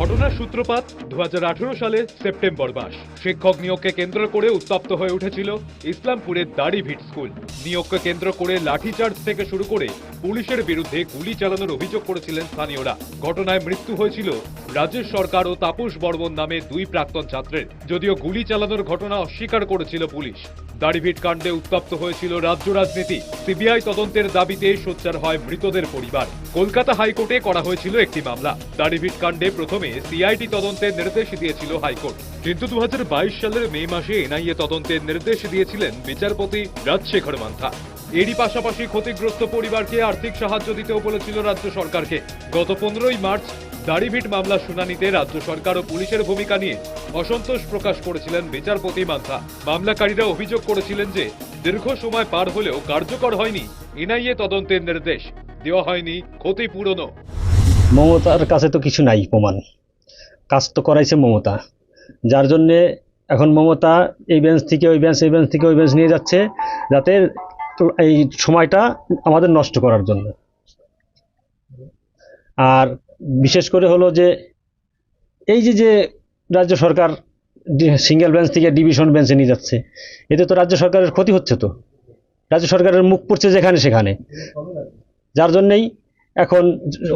ঘটনার সূত্রপাত দু হাজার আঠেরো সালে সেপ্টেম্বর মাস। শিক্ষক নিয়োগকে কেন্দ্র করে উত্তপ্ত হয়ে উঠেছিল ইসলামপুরের দাড়িভিট স্কুল। নিয়োগকে কেন্দ্র করে লাঠিচার্জ থেকে শুরু করে পুলিশের বিরুদ্ধে গুলি চালানোর অভিযোগ করেছিলেন স্থানীয়রা। ঘটনায় মৃত্যু হয়েছিল রাজ্যের সরকার ও তাপস বর্মন নামে দুই প্রাক্তন ছাত্রের। যদিও গুলি চালানোর ঘটনা অস্বীকার করেছিল পুলিশ। দাড়িভিট কাণ্ডে উত্তপ্ত হয়েছিল রাজ্য রাজনীতি। সিবিআই তদন্তের দাবিতে সোচ্চার হয় মৃতদের পরিবার। কলকাতা হাইকোর্টে করা হয়েছিল একটি মামলা। দাড়িভিট কাণ্ডে প্রথমে সিআইডি তদন্তের নির্দেশ দিয়েছিল হাইকোর্ট। কিন্তু দু সালের মে মাসে এনআইএ তদন্তের নির্দেশ দিয়েছিলেন বিচারপতি রাজশেখর মান্থা। এরই পাশাপাশি ক্ষতিগ্রস্ত পরিবারকে আর্থিক সাহায্য দিতেও বলেছিল রাজ্য সরকারকে। গত পনেরোই মার্চ দাড়িভিট মামলা শুনানিতে রাজ্য সরকার ও পুলিশের ভূমিকা নিয়ে অসন্তোষ প্রকাশ করেছিলেন বিচারপতি মান্থা। মামলাকারীরা অভিযোগ করেছিলেন যে, দীর্ঘ সময় পার হলেও কার্যকর হয়নি এনআইএ তদন্তের নির্দেশ। দেওয়া হয়নি ক্ষতিপূরণও। মমতার কাছে তো কিছু নাই প্রমাণ। কাজ তো করাইছে মমতা। যার জন্যে এখন মমতা এই বেঞ্চ থেকে ওই বেঞ্চ এই বেঞ্চ থেকে ওই বেঞ্চ নিয়ে যাচ্ছে, যাতে এই সময়টা আমাদের নষ্ট করার জন্য। আর বিশেষ করে হলো যে, এই যে যে রাজ্য সরকার সিঙ্গেল বেঞ্চ থেকে ডিভিশন বেঞ্চে নিয়ে যাচ্ছে, এতে তো রাজ্য সরকারের ক্ষতি হচ্ছে তো। রাজ্য সরকারের মুখ পড়ছে যেখানে সেখানে। যার জন্যেই এখন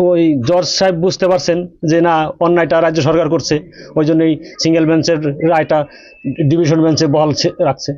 ওই জর্জ সাহেব বুঝতে পারছেন যে না, অন্যায়টা রাজ্য সরকার করছে, ওই জন্যই সিঙ্গেল বেঞ্চের রায়টা ডিভিশন বেঞ্চে বহাল রাখছে।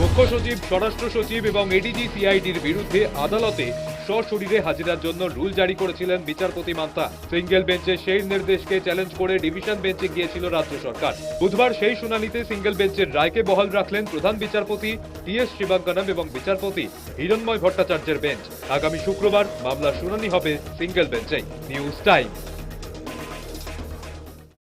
মুখ্য সচিব, স্বরাষ্ট্র সচিব এবং এডিজি সিআইডির বিরুদ্ধে আদালতে সশরীরে হাজিরার জন্য রুল জারি করেছিলেন বিচারপতি মান্তা। সিঙ্গেল বেঞ্চে সেই নির্দেশকে চ্যালেঞ্জ করে ডিভিশন বেঞ্চে গিয়েছিল রাজ্য সরকার। বুধবার সেই শুনানিতে সিঙ্গেল বেঞ্চের রায়কে বহাল রাখলেন প্রধান বিচারপতি টি এস শিবাঙ্কনম এবং বিচারপতি হিরণময় ভট্টাচার্যের বেঞ্চ। আগামী শুক্রবার মামলার শুনানি হবে সিঙ্গেল বেঞ্চে নিউজ টাইম।